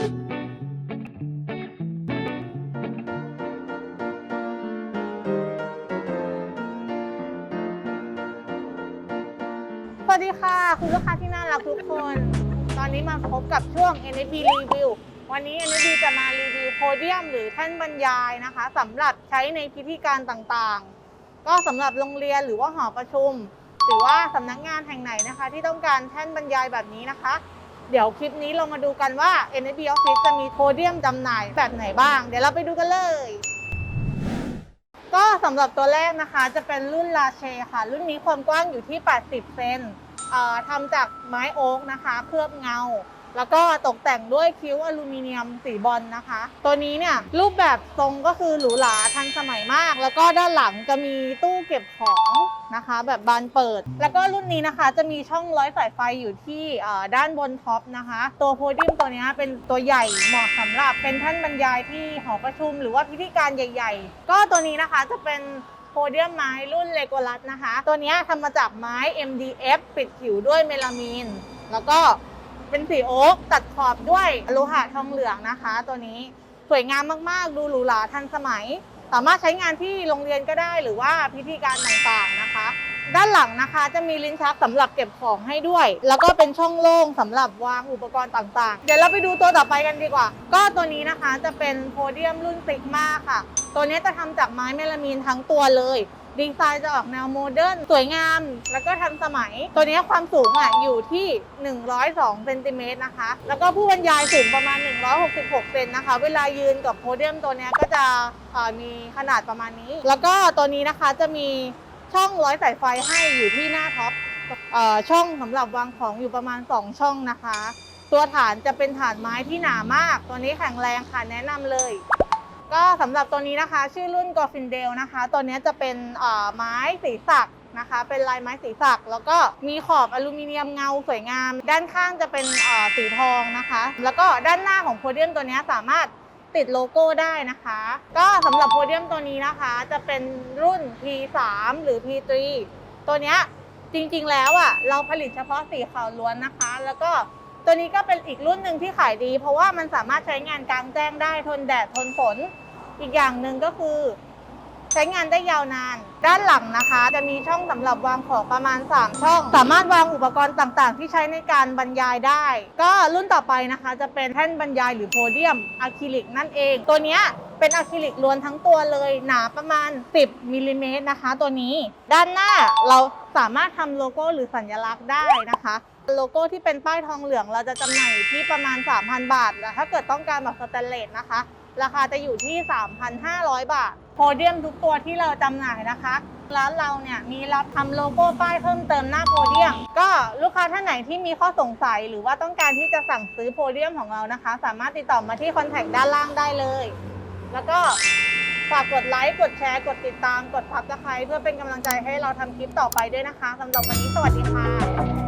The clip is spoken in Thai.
สวัสดีค่ะ คุณลูกค้าที่น่ารักทุกคน ตอนนี้มาพบกับช่วง NFB Review วันนี้ NFB จะมารีวิวโพเดียมหรือแท่นบรรยายนะคะสำหรับใช้ในพิธีการต่างๆ ก็สำหรับโรงเรียนหรือว่าหอประชุม หรือว่าสำนักงานแห่งไหนนะคะ ที่ต้องการแท่นบรรยายแบบนี้นะคะ เดี๋ยวคลิปนี้เรามาดูกันว่า NFB Office จะมีโพเดียมจำหน่ายแบบไหนบ้าง เดี๋ยวเราไปดูกันเลย ก็สำหรับตัวแรกนะคะ จะเป็นรุ่นลาเชค่ะ รุ่นนี้ความกว้างอยู่ที่ 80 เซนเอ่อทำจากไม้โอ๊กนะคะ เคลือบเงา แล้วก็ตกแต่งด้วยคิ้วอลูมิเนียมสีบอลนะคะ ตัวนี้เนี่ยรูปแบบทรงก็คือหรูหราทันสมัยมาก แล้วก็ด้านหลังจะมีตู้เก็บของนะคะ แบบบานเปิด แล้วก็รุ่นนี้นะคะ จะมีช่องร้อยสายไฟอยู่ที่ด้านบนท็อปนะคะ ตัวโพเดียมตัวนี้เป็นตัวใหญ่เหมาะสำหรับเป็นท่านบรรยายที่หอประชุม หรือว่าพิธีการใหญ่ ๆ ก็ตัวนี้นะคะจะเป็นโพเดียมไม้รุ่นเลโกลัสนะคะ ตัวเนี้ยทำมาจากไม้ MDF ปิดผิวด้วยเมลามีน แล้วก็ เป็นสีโอ๊กตัดขอบด้วยโลหะทองเหลืองนะคะ ตัวนี้สวยงามมากๆ ดูหรูหราทันสมัย สามารถใช้งานที่โรงเรียนก็ได้หรือว่าพิธีการต่างๆนะคะ ด้านหลังนะคะจะมีลิ้นชักสำหรับเก็บของให้ด้วย แล้วก็เป็นช่องโล่งสำหรับวางอุปกรณ์ต่างๆ เดี๋ยวเราไปดูตัวต่อไปกันดีกว่า ก็ตัวนี้นะคะจะเป็นโพเดียมรุ่นซิกมาค่ะ ตัวนี้จะทำจากไม้เมลามีนทั้งตัวเลย ดีไซน์จะออกแนวโมเดิร์นสวยงามแล้วก็ทันสมัย ตัวนี้ความสูงอะอยู่ที่ 102เซนติเมตรนะคะ แล้วก็ผู้บรรยายสูงประมาณ 166เซนนะคะ เวลายืนกับโพเดียมตัวนี้ก็จะมีขนาดประมาณนี้ แล้วก็ตัวนี้นะคะจะมีช่องร้อยสายไฟให้อยู่ที่หน้าท็อปอช่องสำหรับวางของอยู่ประมาณ 2 ช่องนะคะ ตัวฐานจะเป็นฐานไม้ที่หนามาก ตัวนี้แข็งแรงค่ะแนะนำเลย ก็สำหรับตัวนี้นะคะ ชื่อรุ่นกอฟินเดลนะคะ ตัวนี้จะเป็นไม้สีสักนะคะ เป็นลายไม้สีสัก แล้วก็มีขอบอลูมิเนียมเงาสวยงาม ด้านข้างจะเป็นสีทองนะคะ แล้วก็ด้านหน้าของโพเดียมตัวนี้สามารถติดโลโก้ได้นะคะ ก็สำหรับโพเดียมตัวนี้นะคะ จะเป็นรุ่น P3 หรือ P3 ตัวนี้จริงๆแล้วอะเราผลิตเฉพาะสีขาวล้วนนะคะ แล้วก็ ตัวนี้ก็เป็นอีกรุ่นหนึ่งที่ขายดี เพราะว่ามันสามารถใช้งานกลางแจ้งได้ทนแดดทนฝน อีกอย่างหนึ่งก็คือ ใช้งานได้ยาวนาน ด้านหลังนะคะ จะมีช่องสำหรับวางของประมาณ 3 ช่อง สามารถวางอุปกรณ์ต่างๆ ที่ใช้ในการบรรยายได้ ก็รุ่นต่อไปนะคะ จะเป็นแท่นบรรยายหรือโพเดียมอะคริลิกนั่นเอง ตัวนี้เป็นอะคริลิกล้วนทั้งตัวเลยหนาประมาณ 10มิลลิเมตรนะคะ ตัวนี้ ด้านหน้าเราสามารถทำโลโก้หรือสัญลักษณ์ได้นะคะ โลโก้ที่เป็นป้ายทองเหลืองเราจะจำหน่ายที่ประมาณ 3,000 บาทแล้วถ้าเกิดต้องการแบบสแตนเลสนะคะ ราคาจะอยู่ที่ 3,500 บาท โพเดียมทุกตัวที่เราจำหน่ายนะคะร้านเราเนี่ยมีรับทำโลโก้ป้ายเพิ่มเติมหน้าโพเดียม ก็ลูกค้าท่านไหนที่มีข้อสงสัย หรือว่าต้องการที่จะสั่งซื้อโพเดียมของเรานะคะ สามารถติดต่อมาที่คอนแทคด้านล่างได้เลย แล้วก็ฝากกดไลค์กดแชร์กดติดตามกดพับตะไคร้เพื่อเป็นกำลังใจให้เราทำคลิปต่อไปด้วยนะคะสำหรับวันนี้สวัสดีค่ะ